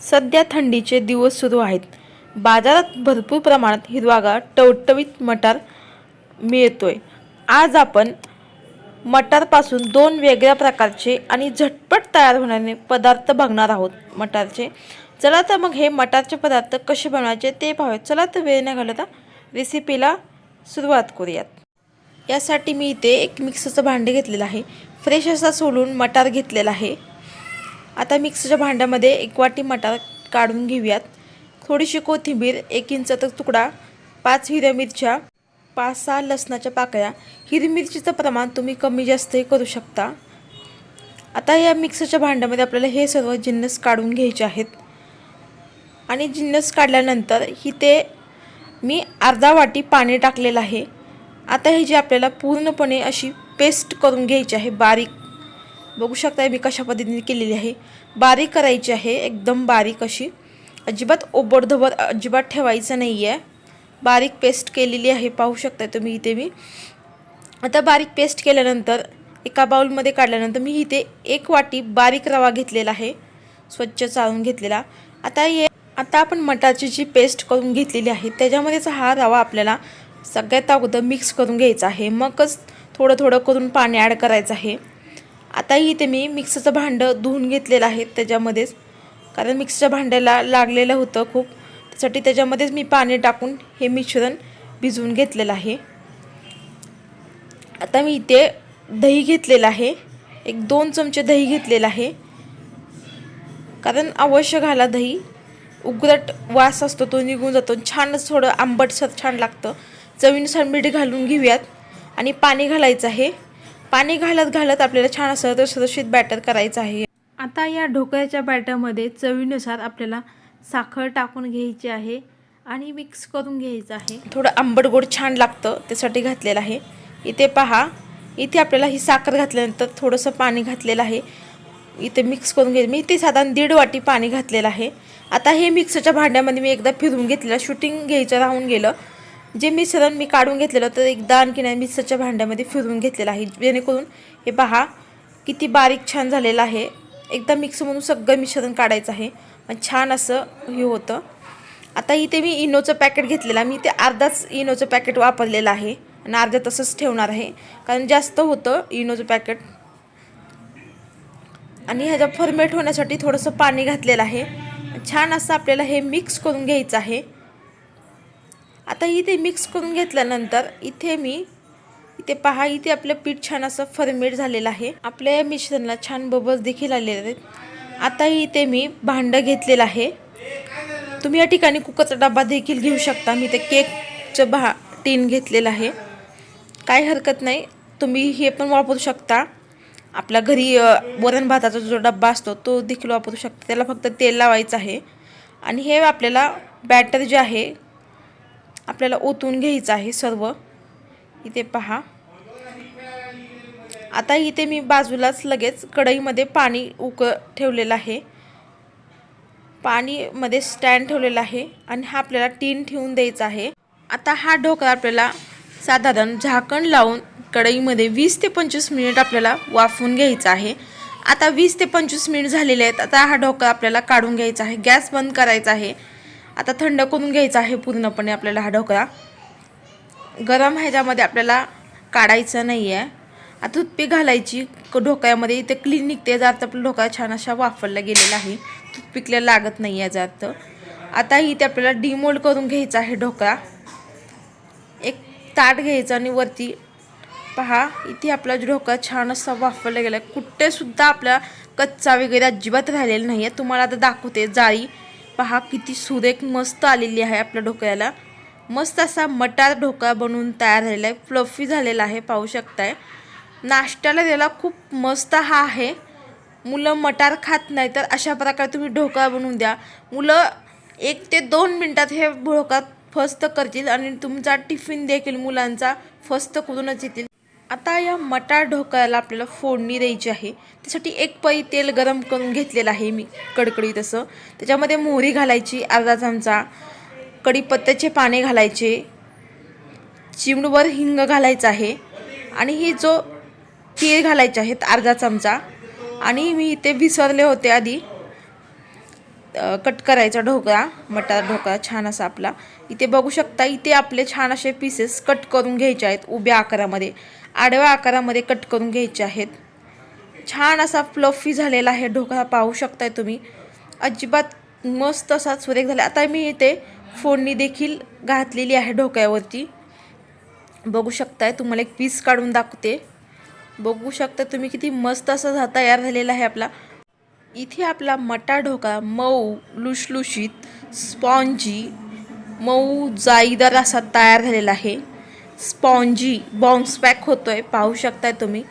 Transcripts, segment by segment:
सध्या थंडीचे दिवस सुरू आहेत. बाजारात भरपूर प्रमाणात हिरवागार टवटवीत मटार मिळतोय. आज आपण मटारपासून दोन वेगळ्या प्रकारचे आणि झटपट तयार होणारे पदार्थ बघणार आहोत. मटारचे. चला तर मग हे मटारचे पदार्थ कसे बनवायचे ते पाहूयात. चला तर वेळ न घालवता रेसिपीला सुरुवात करूयात. यासाठी मी इथे एक मिक्सरचं भांडे घेतलेलं आहे. फ्रेश असा सोलून मटार घेतलेला आहे. आता मिक्सरच्या भांड्यामध्ये एक वाटी मटार काढून घेऊयात. थोडीशी कोथिंबीर एक इंचाचा तुकडा पाच हिरव्या मिरच्या पाच सहा लसणाच्या पाकळ्या. हिरवी मिरचीचं प्रमाण तुम्ही कमी जास्तही करू शकता. आता या मिक्सरच्या भांड्यामध्ये आपल्याला हे सर्व जिन्नस काढून घ्यायचे आहेत. आणि जिन्नस काढल्यानंतर ही ते मी अर्धा वाटी पाणी टाकलेलं आहे. आता ही जी आपल्याला पूर्णपणे अशी पेस्ट करून घ्यायची आहे बारीक बघू शकता मी कशा पद्धतीने केलेली आहे. बारीक करायची आहे एकदम बारीक अशी. अजिबात ओबडधबड अजिबात ठेवायचं नाही आहे बारीक पेस्ट केलेली आहे पाहू शकता तुम्ही इथे मी. आता बारीक पेस्ट केल्यानंतर एका बाउलमध्ये काढल्यानंतर मी इथे एक वाटी बारीक रवा घेतलेला आहे स्वच्छ चाळून घेतलेला. आता ये आता आपण मटारची जी पेस्ट करून घेतलेली आहे त्याच्यामध्येच हा रवा आपल्याला सगळ्यात अगोदर मिक्स करून घ्यायचा आहे. मगच थोडं थोडं करून पाणी ॲड करायचं आहे. आता इथे मी मिक्सरचं भांडं धुवून घेतलेलं आहे त्याच्यामध्येच. कारण मिक्सरच्या भांड्याला लागलेलं होतं खूप. त्यासाठी त्याच्यामध्येच मी पाणी टाकून हे मिश्रण भिजवून घेतलेलं आहे. आता मी इथे दही घेतलेलं आहे. एक दोन चमचे दही घेतलेलं आहे. कारण अवश्य घाला दही. उग्रट वास असतो तो निघून जातो. छानच थोडं आंबटसर छान लागतं. चवीनुसार मीठ घालून घेऊयात. आणि पाणी घालायचं आहे. पाणी घालत घालत आपल्याला छान असं रसरशीत बॅटर करायचं आहे. आता या ढोकळ्याच्या बॅटरमध्ये चवीनुसार आपल्याला साखर टाकून घ्यायची आहे आणि मिक्स करून घ्यायचं आहे. थोडं आंबट गोड छान लागतं त्यासाठी घातलेलं आहे. इथे पहा इथे आपल्याला ही साखर घातल्यानंतर थोडंसं पाणी घातलेलं आहे. इथे मिक्स करून घे मी इथे साधारण दीड वाटी पाणी घातलेलं आहे. आता हे मिक्सरच्या भांड्यामध्ये मी एकदा फिरून घेतलेलं शूटिंग घ्यायचं राहून गेलं. जे मिश्रण मी काढून घेतलेलं तर एकदा आणखी नाही मिक्सरच्या भांड्यामध्ये फिरून घेतलेलं आहे. जेणेकरून हे पहा किती बारीक छान झालेलं आहे. एकदा मिक्स म्हणून सगळं मिश्रण काढायचं आहे. पण छान असं हे होतं. आता इथे मी इनोचं पॅकेट घेतलेलं आहे. मी ते अर्धाच इनोचं पॅकेट वापरलेलं आहे. आणि अर्ध्या तसंच ठेवणार आहे. कारण जास्त होतं इनोचं पॅकेट. आणि ह्याच्या फर्मेट होण्यासाठी थोडंसं पाणी घातलेलं आहे. छान असं आपल्याला हे मिक्स करून घ्यायचं आहे. आता इथे मिक्स करून घेतल्यानंतर इथे मी इथे पहा इथे आपलं पीठ छान असं फर्मेट झालेलं आहे. आपल्या या मिश्रणाला छान बबल्स देखील आलेले आहेत. आता इथे मी भांडं घेतलेलं आहे. तुम्ही या ठिकाणी कुकरचा डबा देखील घेऊ शकता. मी ते केकचं भा टीन घेतलेलं आहे. काही हरकत नाही. तुम्ही हे पण वापरू शकता. आपल्या घरी वरण भाताचा जो डब्बा असतो तो देखील वापरू शकता. त्याला फक्त तेल लावायचं आहे. आणि हे आपल्याला बॅटर जे आहे आपल्याला ओतून घ्यायचं आहे सर्व. इथे पहा. आता इथे मी बाजूलाच लगेच कढईमध्ये पाणी उक ठेवलेलं आहे. पाणीमध्ये स्टँड ठेवलेला आहे आणि हा आपल्याला टीन ठेवून द्यायचा आहे. आता हा ढोकळा आपल्याला साधारण झाकण लावून कढईमध्ये वीस ते पंचवीस मिनिट आपल्याला वाफवून घ्यायचा आहे. आता वीस ते पंचवीस मिनिट झालेले आहेत. आता हा ढोकळा आपल्याला काढून घ्यायचा आहे. गॅस बंद करायचा आहे. आता थंड करून घ्यायचा आहे पूर्णपणे आपल्याला हा ढोकळा. गरम ह्याच्यामध्ये आपल्याला काढायचं नाही आहे आता टूथपिक घालायची क- ढोकळ्यामध्ये इथे क्लीन निघते जात आपला ढोकळा छान अशा वापरला गेलेला आहे. टूथपिकला लागत नाही आहे जात. आता इथे आपल्याला डिमोल्ड करून घ्यायचा आहे ढोकळा. एक ताट घ्यायचं आणि वरती पहा इथे आपला ढोकळा छान असा वापरला गेला आहे कुठेसुद्धा आपला कच्चा वगैरे अजिबात राहिलेला नाही आहे तुम्हाला आता दाखवते जाळी. पहा किती सुरेख मस्त आलेली आहे आपल्या ढोकळ्याला मस्त असा मटार ढोकळा बनवून तयार झालेला आहे. फ्लफी झालेला आहे पाहू शकताय. नाश्त्याला त्याला खूप मस्त हा आहे. मुलं मटार खात नाही तर अशा प्रकारे तुम्ही ढोकळा बनवून द्या. मुलं एक ते दोन मिनटात हे ढोका फस्त करतील आणि तुमचा टिफिन देखील मुलांचा फस्त करूनच येतील. आता या मटार ढोकळ्याला आपल्याला फोडणी द्यायची आहे. त्यासाठी एक पई तेल गरम करून घेतलेलं आहे मी कडकडी तसं त्याच्यामध्ये मोहरी घालायची अर्धा चमचा. कढीपत्त्याचे पाने घालायचे. चिमडूवर हिंग घालायचं आहे. आणि ही जो तीळ घालायचे आहेत अर्धा चमचा. आणि मी इथे विसरले होते आधी. कट करायचा ढोकळा मटार ढोकळा छान असा आपला. इथे बघू शकता इथे आपले छान असे पीसेस कट करून घ्यायचे आहेत उभ्या आकारामध्ये. आडव्या आकारामध्ये कट करून घ्यायचे आहेत. छान असा फ्लफी झालेला आहे ढोकळा पाहू शकताय तुम्ही. अजिबात मस्त असा सुरेख झाला. आता मी इथे फोडणी देखील घातलेली आहे ढोकळ्यावरती. बघू शकताय तुम्हाला एक पीस काढून दाखवते. बघू शकता तुम्ही किती मस्त असा झा तयार झालेला आहे आपला. इथे आपला मटा ढोकळा मऊ लुशलुशीत स्पॉन्जी मऊ जाईदार असा तयार झालेला आहे. स्पॉन्जी बाउन्स पॅक होतोय पाहू शकताय तुम्ही.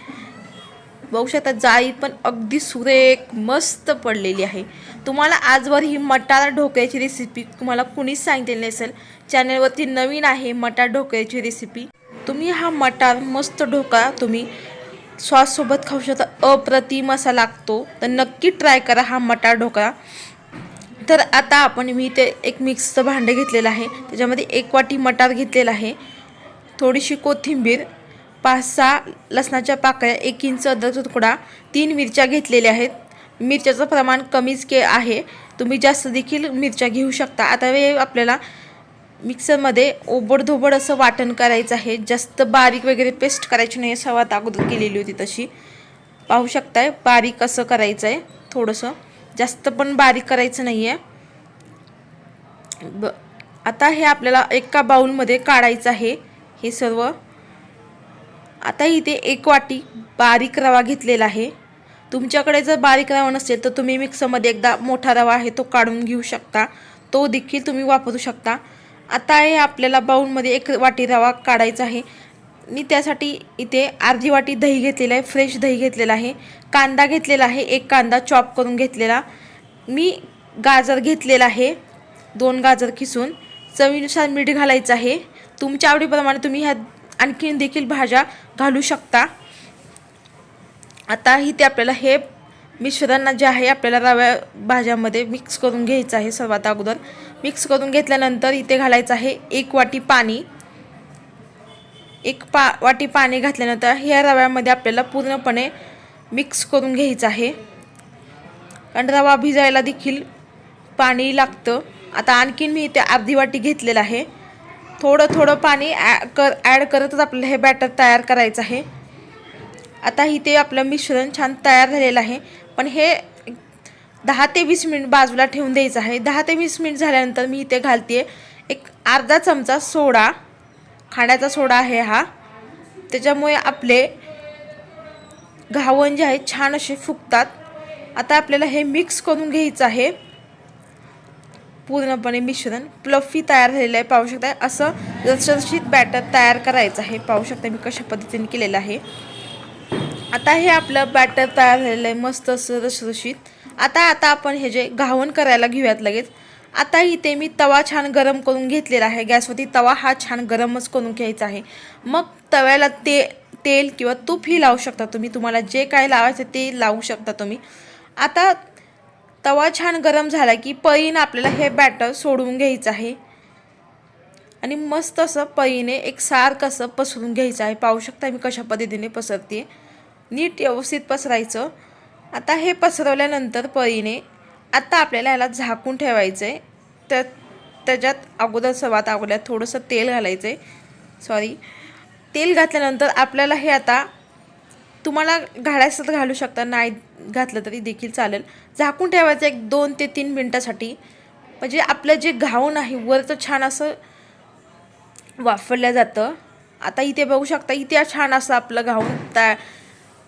बघू शकता जाळी पण अगदी सुरेख मस्त पडलेली आहे. तुम्हाला आजवर ही मटार ढोकळ्याची रेसिपी तुम्हाला कुणीच सांगितलेली नसेल. चॅनलवरती नवीन आहे मटार ढोकळ्याची रेसिपी तुम्ही हा मटार मस्त ढोकळा तुम्ही सॉससोबत खाऊ शकता. अप्रतिम असा लागतो. तर नक्की ट्राय करा हा मटार ढोकळा. तर आता आपण मी ते एक मिक्सचं भांडं घेतलेलं आहे. त्याच्यामध्ये एक वाटी मटार घेतलेला आहे. थोडीशी कोथिंबीर पाच सहा लसणाच्या पाकळ्या एक इंच अद्रकचा तुकडा तीन मिरच्या घेतलेल्या आहेत. मिरच्याचं प्रमाण कमीच के आहे. तुम्ही जास्त देखील मिरच्या घेऊ शकता. आता हे आपल्याला मिक्सरमध्ये ओबडधोबड असं वाटण करायचं आहे. जास्त बारीक वगैरे पेस्ट करायची नाही सवात अगोदर केलेली होती तशी. पाहू शकताय बारीक असं करायचं आहे थोडंसं. जास्त पण बारीक करायचं नाही आहे ब आता हे आपल्याला एका बाऊलमध्ये काढायचं आहे हे सर्व. आता इथे एक वाटी बारीक रवा घेतलेला आहे. तुमच्याकडे जर बारीक रवा नसेल तर तुम्ही मिक्सरमध्ये एकदा मोठा रवा आहे तो काढून घेऊ शकता. तो देखील तुम्ही वापरू शकता. आता हे आपल्याला बाऊलमध्ये एक वाटी रवा काढायचा आहे. मी त्यासाठी इथे अर्धी वाटी दही घेतलेलं आहे फ्रेश दही घेतलेला आहे. कांदा घेतलेला आहे एक कांदा चॉप करून घेतलेला. मी गाजर घेतलेला आहे दोन गाजर किसून चवीनुसार मीठ घालायचं आहे. तुमच्या आवडीप्रमाणे तुम्ही ह्या आणखीन देखील भाज्या घालू शकता. आता इथे आपल्याला हे मिश्रण जे आहे आपल्याला रव्या भाज्यामध्ये मिक्स करून घ्यायचं आहे सर्वात अगोदर. मिक्स करून घेतल्यानंतर इथे घालायचं आहे एक वाटी पाणी. एक पा वाटी पाणी घातल्यानंतर ह्या रव्यामध्ये आपल्याला पूर्णपणे मिक्स करून घ्यायचं आहे. कारण रवा भिजायला देखील पाणी लागतं. आता आणखीन मी इथे अर्धी वाटी घेतलेलं आहे. थोडं थोडं पाणी ॲ कर ॲड करतच आपल्याला हे बॅटर तयार करायचं आहे. आता इथे आपलं मिश्रण छान तयार झालेलं आहे. पण हे दहा ते वीस मिनिट बाजूला ठेवून द्यायचं आहे. दहा ते वीस मिनिट झाल्यानंतर मी इथे घालते एक अर्धा चमचा सोडा. खाण्याचा सोडा आहे हा. त्याच्यामुळे आपले घावण जे आहे छान असे फुगतात. आता आपल्याला हे मिक्स करून घ्यायचं आहे. पूर्णपणे मिश्रण प्लफी तयार झालेलं आहे पाहू शकता असं रसरशीत बॅटर तयार करायचं आहे. पाहू शकता मी कशा पद्धतीने केलेलं आहे. आता हे आपलं बॅटर तयार झालेलं आहे मस्त असं रसरशीत आता आता आपण हे जे घावण करायला घेऊयात लगेच. आता इथे मी तवा छान गरम करून घेतलेला आहे. गॅसवरती तवा हा छान गरमच करून घ्यायचा आहे. मग तव्याला ते तेल किंवा तूपही लावू शकता तुम्ही. तुम्हाला जे काय लावायचं ते लावू शकता तुम्ही. आता तवा छान गरम झाला की पळीनं आपल्याला हे बॅटर सोडून घ्यायचं आहे. आणि मस्त असं पळीने एक सारखं असं पसरून घ्यायचं आहे. पाहू शकता मी कशा पद्धतीने पसरते नीट व्यवस्थित पसरायचं. आता हे पसरवल्यानंतर पळीने आता आपल्याला याला झाकून ठेवायचं आहे तर त्याच्यात अगोदर सर्वात अगोदर थोडंसं तेल घालायचं आहे सॉरी तेल घातल्यानंतर आपल्याला हे आता तुम्हाला घालायचं तर घालू शकता नाही घातलं तरी देखील चालेल. झाकून ठेवायचं एक दोन ते तीन मिनटासाठी. म्हणजे आपलं जे घाऊन आहे वरचं छान असं वापरलं जातं. आता इथे बघू शकता इथे छान असं आपलं घाऊन त्या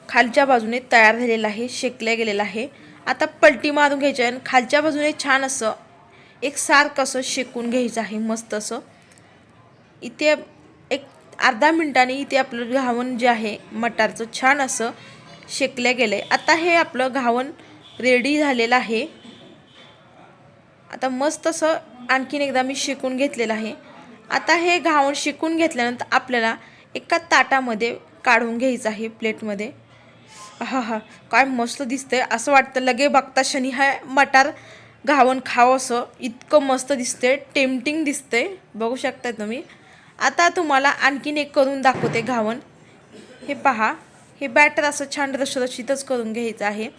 खालच्या बाजूने तयार झालेलं आहे शेकलं गेलेलं आहे. आता पलटी मारून घ्यायची आहे आणि खालच्या बाजूने छान असं एक सारखं असं शेकून घ्यायचं आहे मस्त असं. इथे एक अर्धा मिनटाने इथे आपलं घावण जे आहे मटारचं छान असं शेकलं गेलं आहे आता हे आपलं घावण रेडी झालेलं आहे. आता मस्त असं आणखीन एकदा मी शेकून घेतलेलं आहे. आता हे घावण शेकून घेतल्यानंतर आपल्याला एका ताटामध्ये काढून घ्यायचं आहे प्लेटमध्ये हा हा. काय मस्त दिसतंय. असं वाटतं लगे बघता शनी हा मटार घावण खावं असं. इतकं मस्त दिसतंय. टेम्पटिंग दिसतंय. बघू शकताय तुम्ही. आता तुम्हाला आणखीन एक करून दाखवते घावण. हे पहा. हे बॅटर असं छान रसरशीतच करून घ्यायचं आहे.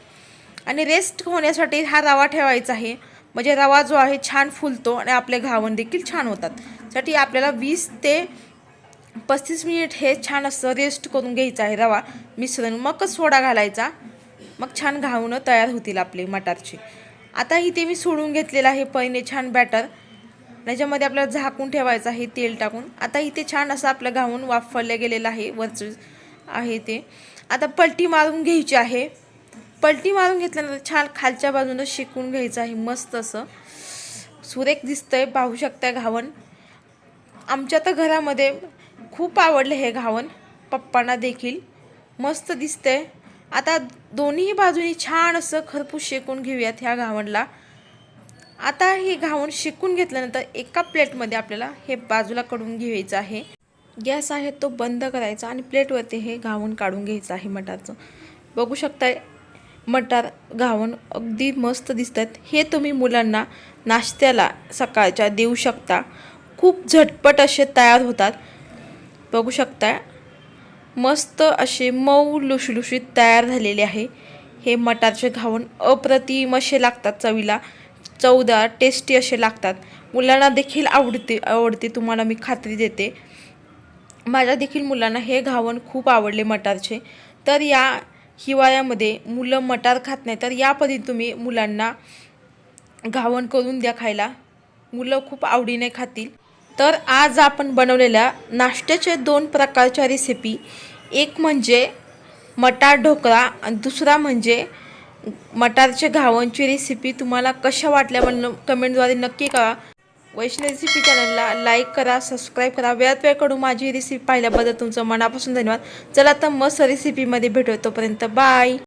आणि रेस्ट होण्यासाठी हा रवा ठेवायचा आहे. म्हणजे रवा जो आहे छान फुलतो आणि आपले घावण देखील छान होतात. साठी आपल्याला वीस ते पस्तीस मिनिट हे छान असं रेस्ट करून घ्यायचं आहे. रवा मिश्रण मगच सोडा घालायचा. मग छान घावणं तयार होतील आपले मटारचे. आता इथे मी सोडून घेतलेलं आहे पहिने छान बॅटर त्याच्यामध्ये आपल्याला झाकून ठेवायचं आहे तेल टाकून. आता इथे छान असं आपलं घावून वाफरलं गेलेलं आहे. वरचं आहे ते. आता पलटी मारून घ्यायची आहे. पलटी मारून घेतल्यानंतर छान खालच्या बाजूनं शेकून घ्यायचं आहे. मस्त असं. सुरेख दिसतंय. पाहू शकता घावण आमच्या तर घरामध्ये खूप आवडलं हे घावन. पप्पांना देखील. मस्त दिसतंय. आता दोन्ही बाजूनी छान असं खरपूस शेकून घेऊयात ह्या घावणला आता हे घावण शेकून घेतल्यानंतर एका प्लेटमध्ये आपल्याला हे बाजूला कडून घ्यायचं आहे. गॅस आहे तो बंद करायचा आणि प्लेटवरती हे घावण काढून घ्यायचं आहे मटारचं. बघू शकताय मटार घावण अगदी मस्त दिसतात. हे तुम्ही मुलांना नाश्त्याला सकाळच्या देऊ शकता. खूप झटपट असे तयार होतात. बघू शकता मस्त असे मऊ लुशलुशीत तयार झालेले आहे. हे मटारचे घावण अप्रतिम असे लागतात चवीला. चवदार टेस्टी असे लागतात. मुलांना देखील आवडते आवडते तुम्हाला मी खात्री देते. माझ्या देखील मुलांना हे घावण खूप आवडले मटारचे. तर या हिवाळ्यामध्ये मुलं मटार खात नाही तर या पद्धतीने तुम्ही मुलांना घावण करून द्या खायला. मुलं खूप आवडीने खातील. तर आज आपण बनवलेल्या नाश्त्याच्या दोन प्रकारच्या रेसिपी एक म्हणजे मटार ढोकळा आणि दुसरा म्हणजे मटारचे घावणची रेसिपी तुम्हाला कशा वाटल्या पण कमेंटद्वारे नक्की करा वैष्णव रेसिपी चॅनलला लाईक करा सबस्क्राईब करा. वेळात वेळकडून माझी रेसिपी पाहिल्याबद्दल तुमचं मनापासून धन्यवाद. चला तर मस्त रेसिपीमध्ये भेटू तोपर्यंत बाय